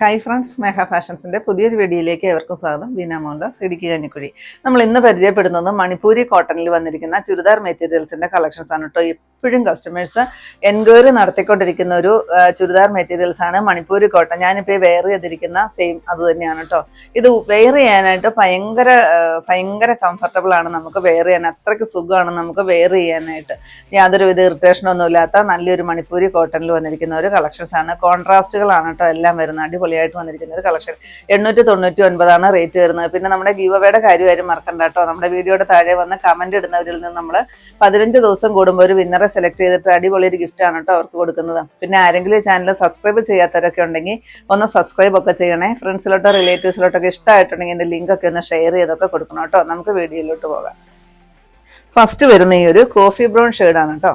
Hi friends സ്നേഹ ഫാഷൻസിന്റെ പുതിയൊരു വീഡിയോയിലേക്ക് ഏവർക്കും സ്വാഗതം. ബീന മോഹൻദാസ് ഇടുക്കി കഞ്ഞിക്കുഴി. നമ്മൾ ഇന്ന് പരിചയപ്പെടുന്നത് മണിപ്പൂരി കോട്ടണിൽ വന്നിരിക്കുന്ന ചുരിദാർ മെറ്റീരിയൽസിന്റെ കളക്ഷൻസ് ആണ് കേട്ടോ എപ്പോഴും കസ്റ്റമേഴ്സ് എൻക്വയറി നടത്തിക്കൊണ്ടിരിക്കുന്ന ഒരു ചുരിദാർ മെറ്റീരിയൽസ് ആണ് മണിപ്പൂരി കോട്ടൺ. ഞാനിപ്പോൾ വെയർ ചെയ്തിരിക്കുന്ന സെയിം അത് തന്നെയാണ് കേട്ടോ ഇത് വെയർ ചെയ്യാനായിട്ട് ഭയങ്കര ഭയങ്കര കംഫർട്ടബിൾ ആണ് നമുക്ക് വെയർ ചെയ്യാൻ. അത്രയ്ക്ക് സുഖമാണ് നമുക്ക് വെയർ ചെയ്യാനായിട്ട്. യാതൊരു വിധ ഇറിറ്റേഷനൊന്നും ഇല്ലാത്ത നല്ലൊരു മണിപ്പൂരി കോട്ടണിൽ വന്നിരിക്കുന്ന ഒരു കളക്ഷൻസ് ആണ്. കോൺട്രാസ്റ്റുകളാണ് കേട്ടോ എല്ലാം വരുന്നത്. അടിപൊളിയായിട്ട് വന്നിരിക്കുന്ന ഒരു കളക്ഷൻ. എണ്ണൂറ്റി തൊണ്ണൂറ്റി ഒൻപതാണ് റേറ്റ് വരുന്നത്. പിന്നെ നമ്മുടെ ഗീവവയുടെ കാര്യമാരും മറക്കണ്ട കേട്ടോ. നമ്മുടെ വീഡിയോയുടെ താഴെ വന്ന് കമന്റ് ഇടുന്നവരിൽ നിന്ന് നമ്മൾ പതിനഞ്ച് ദിവസം കൂടുമ്പോൾ ഒരു വിന്നറെ സെലക്ട് ചെയ്തിട്ട് അടിപൊളി ഒരു ഗിഫ്റ്റ് ആണ് കേട്ടോ അവർക്ക് കൊടുക്കുന്നത്. പിന്നെ ആരെങ്കിലും ചാനൽ സബ്സ്ക്രൈബ് ചെയ്യാത്തവരൊക്കെ ഉണ്ടെങ്കിൽ ഒന്ന് സബ്സ്ക്രൈബ് ഒക്കെ ചെയ്യണേ. ഫ്രണ്ട്സിലോട്ടോ റിലേറ്റീവ്സിലോട്ടൊക്കെ ഇഷ്ടമായിട്ടുണ്ടെങ്കിൽ എന്റെ ലിങ്ക് ഒക്കെ ഒന്ന് ഷെയർ ചെയ്തൊക്കെ കൊടുക്കണം കേട്ടോ. നമുക്ക് വീഡിയോയിലോട്ട് പോകാം. ഫസ്റ്റ് വരുന്ന ഈ ഒരു കോഫി ബ്രൗൺ ഷെയ്ഡാണ് കേട്ടോ.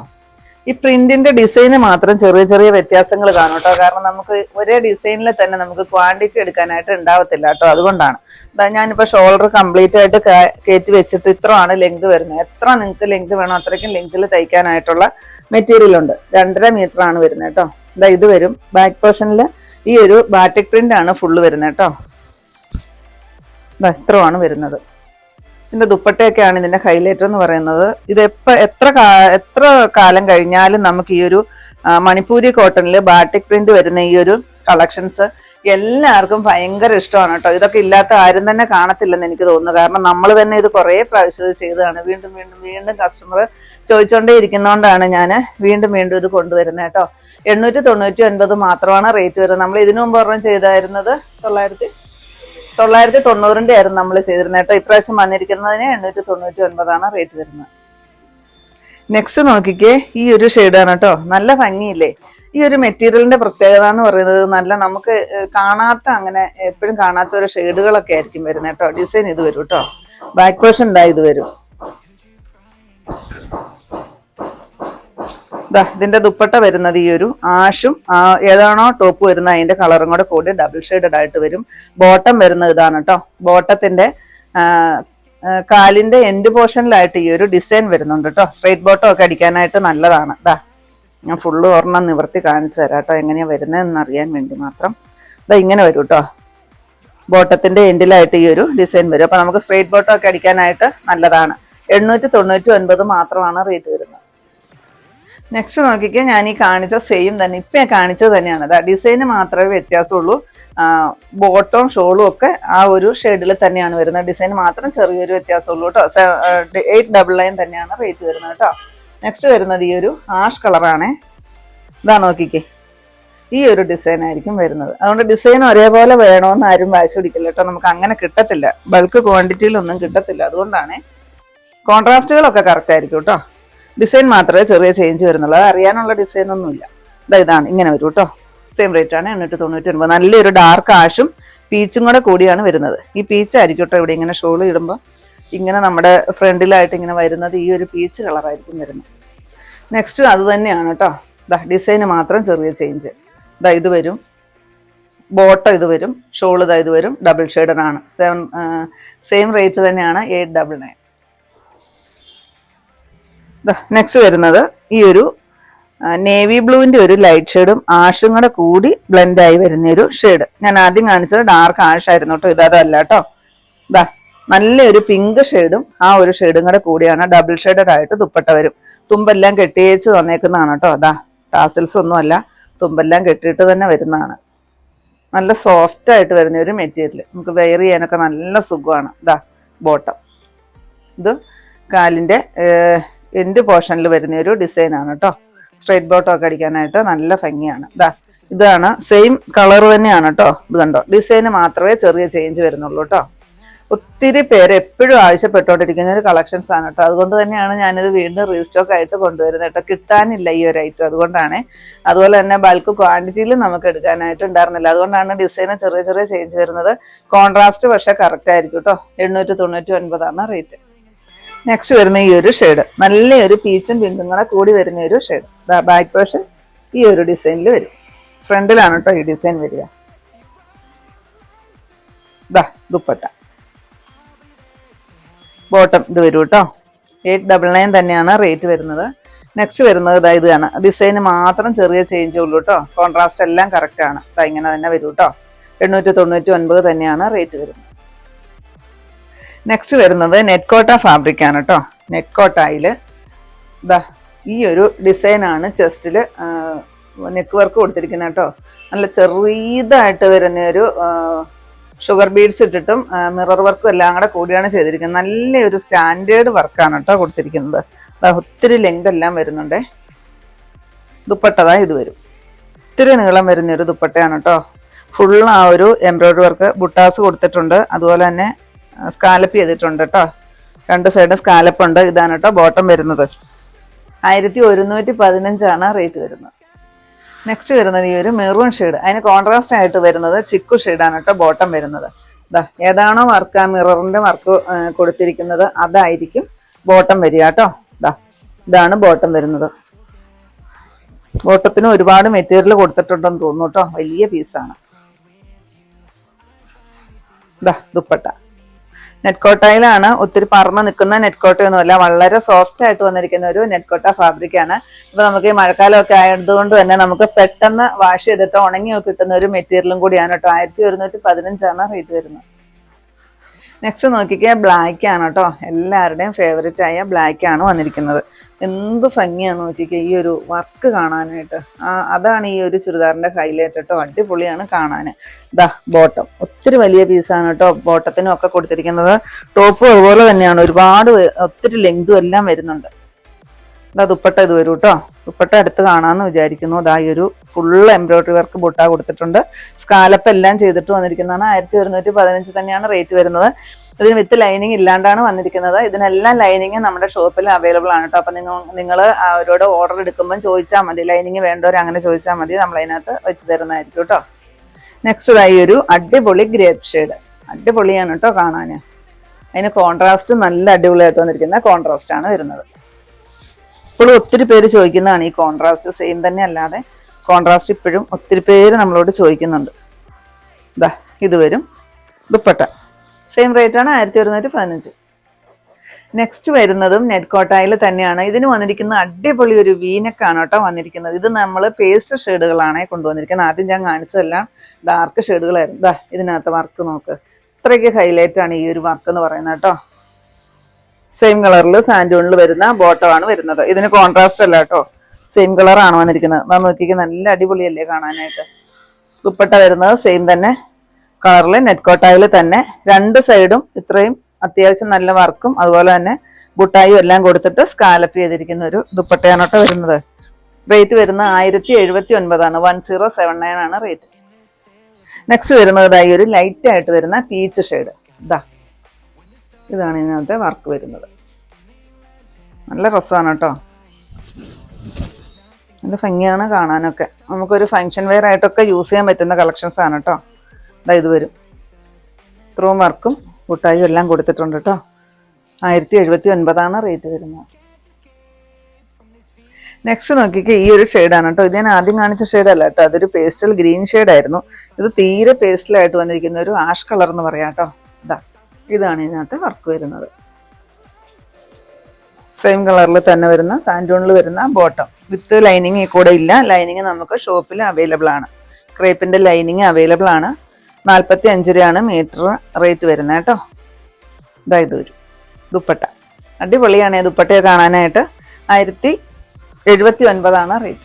ഈ പ്രിന്റിന്റെ ഡിസൈന് മാത്രം ചെറിയ ചെറിയ വ്യത്യാസങ്ങൾ കാണും കേട്ടോ. കാരണം നമുക്ക് ഒരേ ഡിസൈനിൽ തന്നെ നമുക്ക് ക്വാണ്ടിറ്റി എടുക്കാനായിട്ട് ഉണ്ടാവത്തില്ല കേട്ടോ. അതുകൊണ്ടാണ്. ദാ ഞാനിപ്പോ ഷോൾഡർ കംപ്ലീറ്റ് ആയിട്ട് കയറ്റി വെച്ചിട്ട് ഇത്രയാണ് ലെങ്ത് വരുന്നത്. എത്ര നിങ്ങൾക്ക് ലെങ്ത് വേണോ അത്രയ്ക്കും ലെങ്തിൽ തയ്ക്കാനായിട്ടുള്ള മെറ്റീരിയൽ ഉണ്ട്. രണ്ടര മീറ്റർ ആണ് വരുന്നത് കേട്ടോ. ഇതാ ഇത് വരും. ബാക്ക് പോർഷനിൽ ഈ ഒരു ബാറ്റിക് പ്രിന്റ് ആണ് ഫുള്ള് വരുന്നത് കേട്ടോ. ഇതാ ഇത്രയാണ് വരുന്നത്. ഇതിന്റെ ദുപ്പട്ടയൊക്കെയാണ് ഇതിന്റെ ഹൈലൈറ്റർ എന്ന് പറയുന്നത്. ഇത് എപ്പ എത്ര എത്ര കാലം കഴിഞ്ഞാലും നമുക്ക് ഈ ഒരു മണിപ്പൂരി കോട്ടണിൽ ബാട്ടിക് പ്രിന്റ് വരുന്ന ഈ ഒരു കളക്ഷൻസ് എല്ലാവർക്കും ഭയങ്കര ഇഷ്ടമാണ് കേട്ടോ. ഇതൊക്കെ ഇല്ലാത്ത ആരും തന്നെ കാണത്തില്ലെന്ന് എനിക്ക് തോന്നുന്നു. കാരണം നമ്മൾ തന്നെ ഇത് കുറേ പ്രാവശ്യം ചെയ്തതാണ്. വീണ്ടും വീണ്ടും വീണ്ടും കസ്റ്റമർ ചോദിച്ചുകൊണ്ടേ ഇരിക്കുന്നതുകൊണ്ടാണ് ഞാൻ വീണ്ടും വീണ്ടും ഇത് കൊണ്ടുവരുന്നത് കേട്ടോ. എണ്ണൂറ്റി തൊണ്ണൂറ്റി ഒൻപത് മാത്രമാണ് റേറ്റ് വരുന്നത്. നമ്മൾ ഇതിനു മുമ്പ് ഒരെണ്ണം ചെയ്തായിരുന്നത് തൊള്ളായിരത്തി തൊള്ളായിരത്തി തൊണ്ണൂറിന്റെ ആയിരുന്നു നമ്മൾ ചെയ്തിരുന്നത് കേട്ടോ. ഇപ്രാവശ്യം വന്നിരിക്കുന്നതിന് എണ്ണൂറ്റി തൊണ്ണൂറ്റി ഒൻപതാണ് റേറ്റ് വരുന്നത്. നെക്സ്റ്റ് നോക്കിക്കേ ഈ ഒരു ഷെയ്ഡാണ് കേട്ടോ. നല്ല ഭംഗിയില്ലേ? ഈ ഒരു മെറ്റീരിയലിന്റെ പ്രത്യേകത എന്ന് പറയുന്നത് നല്ല നമുക്ക് കാണാത്ത അങ്ങനെ എപ്പോഴും കാണാത്ത ഒരു ഷെയ്ഡുകളൊക്കെ ആയിരിക്കും വരുന്നത് കേട്ടോ. ഡിസൈൻ ഇത് വരും കേട്ടോ. ബാക്ക് പോർഷൻ ഇതാ ഇത് വരും. ഇതിന്റെ ദുപ്പട്ട വരുന്നത് ഈ ഒരു ആഷും ഏതാണോ ടോപ്പ് വരുന്നത് അതിന്റെ കളറും കൂടെ കൂടി ഡബിൾ ഷെയ്ഡഡ് ആയിട്ട് വരും. ബോട്ടം വരുന്നത് ഇതാണ് കേട്ടോ ബോട്ടത്തിന്റെ കാലിന്റെ എൻഡ് പോർഷനിലായിട്ട് ഈ ഒരു ഡിസൈൻ വരുന്നുണ്ട് കേട്ടോ സ്ട്രൈറ്റ് ബോട്ടം ഒക്കെ അടിക്കാനായിട്ട് നല്ലതാണ്. ദാ ഞാൻ ഫുള്ള് ഒരെണ്ണം നിവർത്തി കാണിച്ചു തരാം കേട്ടോ എങ്ങനെയാ വരുന്നതെന്ന് അറിയാൻ വേണ്ടി മാത്രം. ഇതാ ഇങ്ങനെ വരും കേട്ടോ ബോട്ടത്തിന്റെ എൻഡിലായിട്ട് ഈ ഒരു ഡിസൈൻ വരും. അപ്പൊ നമുക്ക് സ്ട്രൈറ്റ് ബോട്ടം ഒക്കെ അടിക്കാനായിട്ട് നല്ലതാണ്. എണ്ണൂറ്റി തൊണ്ണൂറ്റി ഒൻപത് മാത്രമാണ് റേറ്റ് വരുന്നത്. നെക്സ്റ്റ് നോക്കിക്കേ ഞാൻ ഈ കാണിച്ച സെയിം തന്നെ ഇപ്പം ഞാൻ കാണിച്ചത് തന്നെയാണ്. അതാ ഡിസൈന് മാത്രമേ വ്യത്യാസമുള്ളൂ. ബോട്ടവും ഷോളും ഒക്കെ ആ ഒരു ഷെയ്ഡിൽ തന്നെയാണ് വരുന്നത്. ഡിസൈൻ മാത്രം ചെറിയൊരു വ്യത്യാസമുള്ളൂ കേട്ടോ എയ്റ്റ് ഡബിൾ നയൻ തന്നെയാണ് റേറ്റ് വരുന്നത് കേട്ടോ നെക്സ്റ്റ് വരുന്നത് ഈ ഒരു ആഷ് കളറാണേ ഇതാ നോക്കിക്കേ. ഈ ഒരു ഡിസൈൻ ആയിരിക്കും വരുന്നത്. അതുകൊണ്ട് ഡിസൈൻ ഒരേപോലെ വേണമെന്ന് ആരും വാശി പിടിക്കില്ല കേട്ടോ നമുക്ക് അങ്ങനെ കിട്ടത്തില്ല. ബൾക്ക് ക്വാണ്ടിറ്റിയിലൊന്നും കിട്ടത്തില്ല. അതുകൊണ്ടാണ്. കോൺട്രാസ്റ്റുകളൊക്കെ കറക്റ്റ് ആയിരിക്കും കേട്ടോ ഡിസൈൻ മാത്രമേ ചെറിയ ചേഞ്ച് വരുന്നുള്ളൂ. അത് അറിയാനുള്ള ഡിസൈൻ ഒന്നുമില്ല. ഇതാ ഇതാണ്. ഇങ്ങനെ വരും കേട്ടോ സെയിം റേറ്റ് ആണ് എണ്ണൂറ്റി തൊണ്ണൂറ്റി ഒൻപത് നല്ലൊരു ഡാർക്ക് ആഷും പീച്ചും കൂടെ കൂടിയാണ് വരുന്നത്. ഈ പീച്ച് ആയിരിക്കും കേട്ടോ ഇവിടെ ഇങ്ങനെ ഷോൾ ഇടുമ്പോൾ ഇങ്ങനെ നമ്മുടെ ഫ്രണ്ടിലായിട്ട് ഇങ്ങനെ വരുന്നത് ഈ ഒരു പീച്ച് കളറായിരിക്കും വരുന്നത്. നെക്സ്റ്റ് അത് തന്നെയാണ് കേട്ടോ ഇതാ ഡിസൈന് മാത്രം ചെറിയ ചേഞ്ച് ഇതാ ഇത് വരും. ബോട്ടം ഇത് വരും. ഷോൾ ഇതാ ഇത് വരും. ഡബിൾ ഷെയ്ഡർ ആണ്. സെവൻ സെയിം റേറ്റ് തന്നെയാണ്. എയ്റ്റ് ഡബിൾ നയൻ നെക്സ്റ്റ് വരുന്നത് ഈ ഒരു നേവി ബ്ലൂവിന്റെ ഒരു ലൈറ്റ് ഷെയ്ഡും ആഷും കൂടെ കൂടി ബ്ലെൻഡായി വരുന്ന ഒരു ഷെയ്ഡ് ഞാൻ ആദ്യം കാണിച്ചത് ഡാർക്ക് ആഷായിരുന്നു കേട്ടോ ഇതല്ല കേട്ടോ ഇതാ നല്ലൊരു പിങ്ക് ഷെയ്ഡും ആ ഒരു ഷെയ്ഡും കൂടെ കൂടിയാണ് ഡബിൾ ഷെയ്ഡഡ് ആയിട്ട് ദുപ്പട്ട വരും. തുമ്പെല്ലാം കെട്ടിയേച്ച് തന്നേക്കുന്നതാണ് കേട്ടോ അതാ ടാസിൽസ് ഒന്നും അല്ല തുമ്പെല്ലാം കെട്ടിയിട്ട് തന്നെ വരുന്നതാണ്. നല്ല സോഫ്റ്റ് ആയിട്ട് വരുന്ന ഒരു മെറ്റീരിയൽ നമുക്ക് വെയർ ചെയ്യാനൊക്കെ നല്ല സുഖമാണ്. ഇതാ ബോട്ടം ഇത് കാലിന്റെ എൻഡ് പോർഷനിൽ വരുന്ന ഒരു ഡിസൈനാണ് കേട്ടോ. സ്ട്രൈറ്റ് ബോട്ടോ ഒക്കെ അടിക്കാനായിട്ട് നല്ല ഭംഗിയാണ്. ഇതാ ഇതാണ് സെയിം കളർ തന്നെയാണ് കേട്ടോ. ഇത് കണ്ടോ? ഡിസൈന് മാത്രമേ ചെറിയ ചേഞ്ച് വരുന്നുള്ളൂ കേട്ടോ. ഒത്തിരി പേര് എപ്പോഴും ആവശ്യപ്പെട്ടുകൊണ്ടിരിക്കുന്ന ഒരു കളക്ഷൻസ് ആണ് കേട്ടോ. അതുകൊണ്ട് തന്നെയാണ് ഞാനിത് വീണ്ടും റീസ്റ്റോക്ക് ആയിട്ട് കൊണ്ടുവരുന്നത് കേട്ടോ. കിട്ടാനില്ല ഈ ഒരു ഐറ്റം അതുകൊണ്ടാണ് അതുപോലെ തന്നെ ബൾക്ക് ക്വാണ്ടിറ്റിയിൽ നമുക്ക് എടുക്കാനായിട്ട് ഉണ്ടായിരുന്നില്ല. അതുകൊണ്ടാണ് ഡിസൈന് ചെറിയ ചെറിയ ചേഞ്ച് വരുന്നത്. കോൺട്രാസ്റ്റ് പക്ഷേ കറക്റ്റ് ആയിരിക്കും കേട്ടോ. എണ്ണൂറ്റി തൊണ്ണൂറ്റി ഒൻപതാണ് റേറ്റ് നെക്സ്റ്റ് വരുന്ന ഈ ഒരു ഷെയ്ഡ് നല്ലൊരു പീച്ചും പിങ്കും കൂടെ കൂടി വരുന്ന ഒരു ഷെയ്ഡ് ബാക്ക് പോർഷൻ ഈ ഒരു ഡിസൈനിൽ വരും. ഫ്രണ്ടിലാണ് കേട്ടോ ഈ ഡിസൈൻ വരിക. ദാ ദുപ്പട്ട. ബോട്ടം ഇത് വരും കേട്ടോ എയ്റ്റ് ഡബിൾ നയൻ തന്നെയാണ് റേറ്റ് വരുന്നത്. നെക്സ്റ്റ് വരുന്നത് ഇതാ ഇതാണ്. ഡിസൈന് മാത്രം ചെറിയ ചേഞ്ച് ഉള്ളൂ കേട്ടോ കോൺട്രാസ്റ്റ് എല്ലാം കറക്റ്റ് ആണ്. ഇതാ ഇങ്ങനെ തന്നെ വരും കേട്ടോ എണ്ണൂറ്റി തൊണ്ണൂറ്റി ഒൻപത് തന്നെയാണ് റേറ്റ് വരുന്നത്. നെക്സ്റ്റ് വരുന്നത് നെറ്റ്കോട്ട ഫാബ്രിക് ആണ് കേട്ടോ നെറ്റ്കോട്ടയിൽ ഇതാ ഈ ഒരു ഡിസൈനാണ് ചെസ്റ്റിൽ നെക്ക് വർക്ക് കൊടുത്തിരിക്കുന്നത് കേട്ടോ നല്ല ചെറിയതായിട്ട് വരുന്ന ഒരു ഷുഗർ ബീഡ്സ് ഇട്ടിട്ടും മിറർ വർക്കും എല്ലാം കൂടെ കൂടിയാണ് ചെയ്തിരിക്കുന്നത്. നല്ലൊരു സ്റ്റാൻഡേർഡ് വർക്കാണ് കേട്ടോ കൊടുത്തിരിക്കുന്നത്. ഒത്തിരി ലെങ്ത് എല്ലാം വരുന്നുണ്ടേ. ദുപ്പട്ടതാ ഇത് വരും. ഒത്തിരി നീളം വരുന്ന ഒരു ദുപ്പട്ടയാണ് കേട്ടോ ഫുൾ ആ ഒരു എംബ്രോയ്ഡറി വർക്ക് ബുട്ടാസ് കൊടുത്തിട്ടുണ്ട്. അതുപോലെ തന്നെ സ്കാലപ്പ് ചെയ്തിട്ടുണ്ട് കേട്ടോ. രണ്ട് സൈഡും സ്കാലപ്പ് ഉണ്ട്. ഇതാണ് കേട്ടോ ബോട്ടം വരുന്നത്. ആയിരത്തി ഒരുന്നൂറ്റി പതിനഞ്ചാണ് റേറ്റ് വരുന്നത്. നെക്സ്റ്റ് വരുന്നത് ഈ ഒരു മെറൂൺ ഷെയ്ഡ് അതിന് കോൺട്രാസ്റ്റ് ആയിട്ട് വരുന്നത് ചിക്കു ഷെയ്ഡാണ് കേട്ടോ ബോട്ടം വരുന്നത്. ഇതാ ഏതാണോ വർക്ക് ആ മിററിന്റെ വർക്ക് കൊടുത്തിരിക്കുന്നത് അതായിരിക്കും ബോട്ടം വരിക കേട്ടോ. ഇതാ ഇതാണ് ബോട്ടം വരുന്നത്. ബോട്ടത്തിന് ഒരുപാട് മെറ്റീരിയൽ കൊടുത്തിട്ടുണ്ടെന്ന് തോന്നുന്നു കേട്ടോ. വലിയ പീസാണ് ദുപ്പട്ട. നെറ്റ്കോട്ടയിലാണ് ഒത്തിരി പറന്ന് നിൽക്കുന്ന നെറ്റ്കോട്ടയൊന്നുമല്ല വളരെ സോഫ്റ്റ് ആയിട്ട് വന്നിരിക്കുന്ന ഒരു നെറ്റ്കോട്ട ഫാബ്രിക് ആണ്. ഇപ്പൊ നമുക്ക് ഈ മഴക്കാലമൊക്കെ ആയതുകൊണ്ട് തന്നെ നമുക്ക് പെട്ടെന്ന് വാഷ് ചെയ്തിട്ട് ഉണങ്ങി കിട്ടുന്ന ഒരു മെറ്റീരിയലും കൂടിയാണ് കേട്ടോ. ആയിരത്തി ഒരുന്നൂറ്റി പതിനഞ്ചാണ് റേറ്റ് വരുന്നത്. നെക്സ്റ്റ് നോക്കിക്കുക ബ്ലാക്ക് ആണ് കേട്ടോ എല്ലാവരുടെയും ഫേവറേറ്റ് ആയ ബ്ലാക്ക് ആണ് വന്നിരിക്കുന്നത്. എന്ത് ഭംഗിയാണ് നോക്കിക്കുക ഈ ഒരു വർക്ക് കാണാനായിട്ട്. ആ അതാണ് ഈ ഒരു ചുരിദാറിന്റെ ഹൈലൈറ്റ് കേട്ടോ അടിപൊളിയാണ് കാണാൻ ദാ ബോട്ടം ഒത്തിരി വലിയ പീസാണ് കേട്ടോ ബോട്ടത്തിനും ഒക്കെ കൊടുത്തിരിക്കുന്നത്. ടോപ്പ് അതുപോലെ തന്നെയാണ് ഒരുപാട് ഒത്തിരി ലെങ്തും എല്ലാം വരുന്നുണ്ട്. ദാ ദുപ്പട്ട ഇത് വരും കേട്ടോ ദുപ്പട്ട അടുത്ത് കാണാമെന്ന് വിചാരിക്കുന്നു. അതാ ഈ ഒരു ഫുൾ എംബ്രോയിഡറി വർക്ക് ബുട്ട കൊടുത്തിട്ടുണ്ട്. സ്കാലപ്പ് എല്ലാം ചെയ്തിട്ട് വന്നിരിക്കുന്നതാണ്. ആയിരത്തി ഒരുന്നൂറ്റി പതിനഞ്ച് തന്നെയാണ് റേറ്റ് വരുന്നത്. ഇതിന് വിത്ത് ലൈനിങ് ഇല്ലാണ്ടാണ് വന്നിരിക്കുന്നത്. ഇതിനെല്ലാം ലൈനിങ് നമ്മുടെ ഷോപ്പിൽ അവൈലബിൾ ആണ് കേട്ടോ അപ്പം നിങ്ങൾ നിങ്ങൾ അവരോട് ഓർഡർ എടുക്കുമ്പം ചോദിച്ചാൽ മതി. ലൈനിങ് വേണ്ടവർ അങ്ങനെ ചോദിച്ചാൽ മതി. നമ്മൾ അതിനകത്ത് വെച്ച് തരുന്നതായിരിക്കും കേട്ടോ നെക്സ്റ്റ് ഈ ഒരു അടിപൊളി ഗ്രേപ്പ് ഷെയ്ഡ് അടിപൊളിയാണ് കേട്ടോ കാണാൻ അതിന് കോൺട്രാസ്റ്റ് നല്ല അടിപൊളിയായിട്ട് വന്നിരിക്കുന്ന കോൺട്രാസ്റ്റ് ആണ് വരുന്നത്. ഇപ്പോഴും ഒത്തിരി പേര് ചോദിക്കുന്നതാണ് ഈ കോൺട്രാസ്റ്റ് സെയിം തന്നെ അല്ലാതെ കോൺട്രാസ്റ്റ് ഇപ്പോഴും ഒത്തിരി പേര് നമ്മളോട് ചോദിക്കുന്നുണ്ട്. ഇതാ ഇത് വരും. ദുപ്പട്ട. സെയിം റേറ്റ് ആണ് ആയിരത്തി ഒരുന്നൂറ്റി പതിനഞ്ച്. നെക്സ്റ്റ് വരുന്നതും നെറ്റ് കോട്ടായിൽ തന്നെയാണ്. ഇതിന് വന്നിരിക്കുന്ന അടിപൊളി ഒരു വീനക്കാണ് കേട്ടോ വന്നിരിക്കുന്നത്. ഇത് നമ്മൾ പേസ്റ്റ് ഷെയ്ഡുകളാണ് കൊണ്ടുവന്നിരിക്കുന്നത്. ആദ്യം ഞാൻ കാണിച്ചതെല്ലാം ഡാർക്ക് ഷെയ്ഡുകളായിരുന്നു ഇതാ ഇതിനകത്ത് വർക്ക് നോക്ക്. ഇത്രയ്ക്ക് ഹൈലൈറ്റ് ആണ് ഈ ഒരു വർക്ക് എന്ന് പറയുന്നത് കേട്ടോ. സെയിം കളറിൽ സാൻഡൂണിൽ വരുന്ന ബോട്ടമാണ് വരുന്നത്. ഇതിന് കോൺട്രാസ്റ്റ് അല്ല കേട്ടോ സെയിം കളറാണ് വന്നിരിക്കുന്നത്. നാം നോക്കിക്ക് നല്ല അടിപൊളിയല്ലേ കാണാനായിട്ട്. ദുപ്പട്ട വരുന്നത് സെയിം തന്നെ. കളറിൽ നെറ്റ് കോട്ടായിൽ തന്നെ. രണ്ട് സൈഡും ഇത്രയും അത്യാവശ്യം നല്ല വർക്കും അതുപോലെ തന്നെ ബുട്ടായും എല്ലാം കൊടുത്തിട്ട് സ്കാലപ്പ് ചെയ്തിരിക്കുന്ന ഒരു ദുപ്പട്ടയാണ് കേട്ടോ വരുന്നത്. റേറ്റ് വരുന്ന ആയിരത്തി എഴുപത്തി ഒൻപതാണ് വൺ സീറോ സെവൻ നയൻ ആണ് റേറ്റ് നെക്സ്റ്റ് വരുന്നത് ഒരു ലൈറ്റ് ആയിട്ട് വരുന്ന പീച്ച് ഷെയ്ഡ് ഇതാ ഇതാണ് ഇതിനകത്തെ വർക്ക് വരുന്നത്. നല്ല രസമാണ് കേട്ടോ. നല്ല ഭംഗിയാണ് കാണാനൊക്കെ. നമുക്കൊരു ഫങ്ഷൻ വെയർ ആയിട്ടൊക്കെ യൂസ് ചെയ്യാൻ പറ്റുന്ന കളക്ഷൻസ് ആണ് കേട്ടോ. ഇതാ ഇത് വരും. ഇത്രയും വർക്കും കൂട്ടായും എല്ലാം കൊടുത്തിട്ടുണ്ട് കേട്ടോ. ആയിരത്തി എഴുപത്തി ഒൻപതാണ് റേറ്റ് വരുന്നത്. നെക്സ്റ്റ് നോക്കിക്കേ ഈ ഒരു ഷെയ്ഡാണ് കേട്ടോ. ഇത് ഞാൻ ആദ്യം കാണിച്ച ഷെയ്ഡ് അല്ല കേട്ടോ. അതൊരു പേസ്റ്റൽ ഗ്രീൻ ഷെയ്ഡായിരുന്നു. ഇത് തീരെ പേസ്റ്റലായിട്ട് വന്നിരിക്കുന്ന ഒരു ആഷ് കളർ എന്ന് പറയാം കേട്ടോ. ഇതാ ഇതാണ് ഇതിനകത്ത് വർക്ക് വരുന്നത്. സെയിം കളറിൽ തന്നെ വരുന്ന സാൻഡോണിൽ വരുന്ന ബോട്ടം വിത്ത് ലൈനിങ് കൂടെ ഇല്ല. ലൈനിങ് നമുക്ക് ഷോപ്പിൽ അവൈലബിൾ ആണ്. ക്രേപ്പിന്റെ ലൈനിങ് അവൈലബിൾ ആണ്. നാൽപ്പത്തി അഞ്ച് രൂപയാണ് മീറ്റർ റേറ്റ് വരുന്നത് കേട്ടോ. ഇതായത് വരും. ദുപ്പട്ട. അടിപൊളിയാണ്. ദുപ്പട്ടയെ കാണാനായിട്ട് ആയിരത്തി എഴുപത്തി ഒൻപതാണ് റേറ്റ്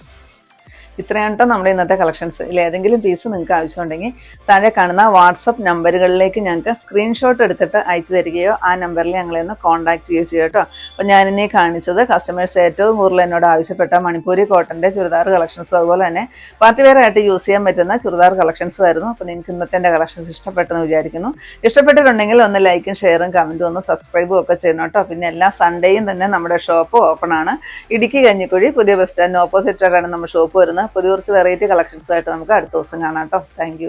ഇത്രയാണ് കേട്ടോ നമ്മുടെ ഇന്നത്തെ കളക്ഷൻസ് ഇതിൽ ഏതെങ്കിലും പീസ് നിങ്ങൾക്ക് ആവശ്യമുണ്ടെങ്കിൽ താഴെ കാണുന്ന വാട്സപ്പ് നമ്പറുകളിലേക്ക് ഞങ്ങൾക്ക് സ്ക്രീൻഷോട്ട് എടുത്തിട്ട് അയച്ചു തരികയോ ആ നമ്പറിൽ ഞങ്ങളെ ഒന്ന് കോൺടാക്ട് ചെയ്യുകയോ ചെയ്യുക കേട്ടോ അപ്പോൾ ഞാനിനി കാണിച്ചത് കസ്റ്റമേഴ്സ് ഏറ്റവും കൂടുതൽ എന്നോട് ആവശ്യപ്പെട്ട മണിപ്പൂരി കോട്ടന്റെ ചുരിദാർ കളക്ഷൻസ് അതുപോലെ തന്നെ പാർട്ടി വെയർ ആയിട്ട് യൂസ് ചെയ്യാൻ പറ്റുന്ന ചുരിദാർ കളക്ഷൻസും ആയിരുന്നു അപ്പോൾ നിങ്ങൾക്ക് ഇന്നത്തെ എന്റെ കളക്ഷൻസ് ഇഷ്ടപ്പെട്ടെന്ന് വിചാരിക്കുന്നു. ഇഷ്ടപ്പെട്ടിട്ടുണ്ടെങ്കിൽ ഒന്ന് ലൈക്കും ഷെയറും കമന്റും ഒന്ന് സബ്സ്ക്രൈബും ഒക്കെ ചെയ്യണം കേട്ടോ പിന്നെ എല്ലാ സൺഡേയും തന്നെ നമ്മുടെ ഷോപ്പ് ഓപ്പൺ ആണ്. ഇടുക്കി കഞ്ഞിക്കുഴി പുതിയ ബസ് സ്റ്റാൻഡിന് ഓപ്പോസിറ്റ് ആയിട്ടാണ് നമ്മുടെ ഷോപ്പ് വരുന്നത്. പുതിയ കുറച്ച് വെറൈറ്റി കളക്ഷൻസുമായിട്ട് നമുക്ക് അടുത്ത ദിവസം കാണാം കേട്ടോ. താങ്ക്